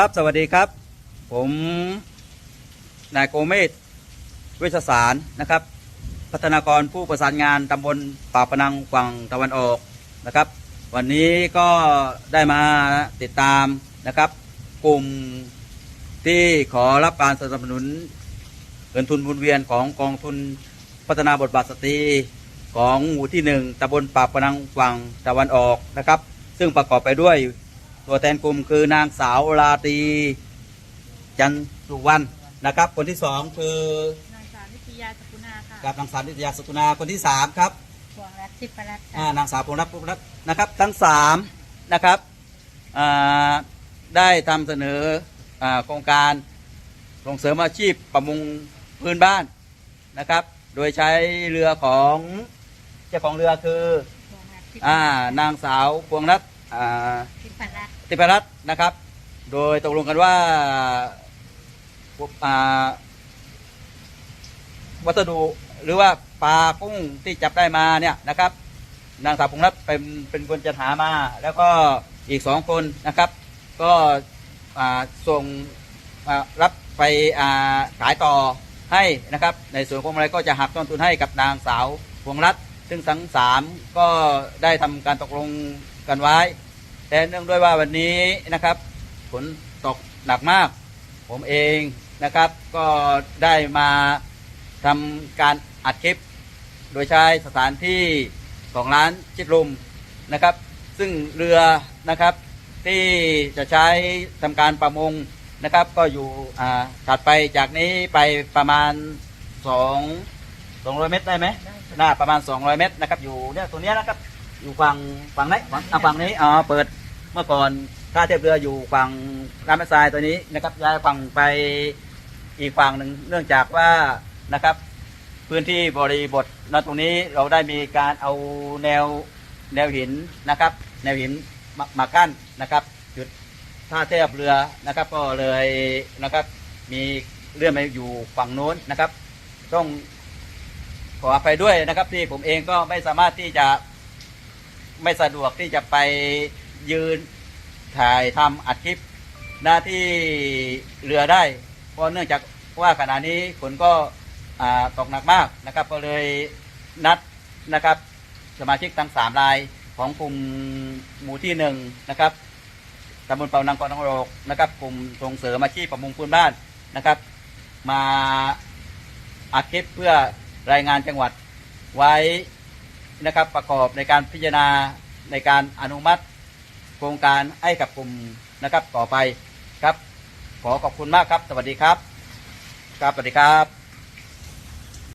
ครับสวัสดีครับ ผมนายโกเมศเวชสารนะครับ พัฒนากรผู้ประสานงานตำบลป่าปนังฝั่งตะวันออกนะครับ วันนี้ก็ได้มาติดตามนะครับ กลุ่มที่ขอรับการสนับสนุนเงินทุนหมุนเวียนของกองทุนพัฒนาบทบาทสตรีของหมู่ที่หนึ่งตำบลป่าปนังฝั่งตะวันออกนะครับ ซึ่งประกอบไปด้วย ตัวแทนกลุ่มคือนางสาวราตรีจันสุวรรณนะครับ คนที่สองคือนางสาวนิตยาสกุณาค่ะกับนางสาวนิตยาสกุณาคนที่สามครับพวงรัตน์ทิพรัตน์อ่าค่ะนางสาวพงษ์รัตน์พงษ์รัตน์นะครับ ทั้งสามนะครับอ่าได้ทำเสนออาโครงการส่งเสริมอาชีพประมงพื้นบ้านนะครับ โดยใช้เรือของเจ้าของเรือคือพวงรัตน์ทิพอ่านางสาวพวงรัตน์อ่า ทิพรัตน์ ติปรัตน์นะครับ โดยตกลงกันว่าวัสดุหรือว่าปลากุ้งที่จับได้มาเนี่ยนะครับ นางสาวพงรัตน์เป็นเป็นคนจัดหามา แล้วก็อีกสองคนนะครับ ก็ส่งรับไปขายต่อให้นะครับ ในส่วนของอะไรก็จะหักต้นทุนให้กับนางสาวพวงรัตน์ซึ่งทั้งสามก็ได้ทำการตกลงกันไว้ แต่เนื่องด้วยว่าวันนี้นะครับฝนตกหนักมาก ผมเองนะครับ ก็ได้มาทำการอัดคลิป โดยใช้สถานที่ของร้านชิดลมนะครับ ซึ่งเรือนะครับที่จะใช้ทำการประมงนะครับ ก็อยู่อ่าถัดไปจากนี้ไปประมาณสองสองร้อยเมตรได้ไหมน่าประมาณ 200 เมตรนะครับ อยู่เนี่ยตรงเนี้ยนะครับ อยู่ฝั่งฝั่งไหนฝั่งอะฝั่งนี้อ๋อเปิดเมื่อก่อนท่าเทียบเรืออยู่ฝั่งรามแม่ทรายตัวนี้นะครับย้ายฝั่งไปอีกฝั่งหนึ่งเนื่องจากว่านะครับ พื้นที่บริบทณตรงนี้เราได้มีการเอาแนวแนวหินนะครับ แนวหินมามากั้นนะครับ จุดท่าเทียบเรือนะครับ ก็เลยนะครับ มีเลื่อนไปอยู่ฝั่งโน้นนะครับ ต้องขออภัยด้วยนะครับที่ผมเองก็ไม่สามารถที่จะ ไม่สะดวกที่จะไปยืนถ่ายทำอัดคลิปหน้าที่เรือได้ เพราะเนื่องจากว่าขณะนี้ฝนก็ตกหนักมากนะครับ ก็เลยนัดนะครับสมาชิกทั้งสามรายของกลุ่มหมู่ที่หนึ่งนะครับตำบลเปานังกอนทองโรกนะครับ กลุ่มส่งเสริมอาชีพประมงพื้นบ้านนะครับ มาอัดคลิปเพื่อรายงานจังหวัดไว้ นะครับประกอบในการพิจารณาในการอนุมัติ โครงการให้กับกลุ่มนะครับต่อไปครับ ขอขอบคุณมากครับ สวัสดีครับครับสวัสดีครับ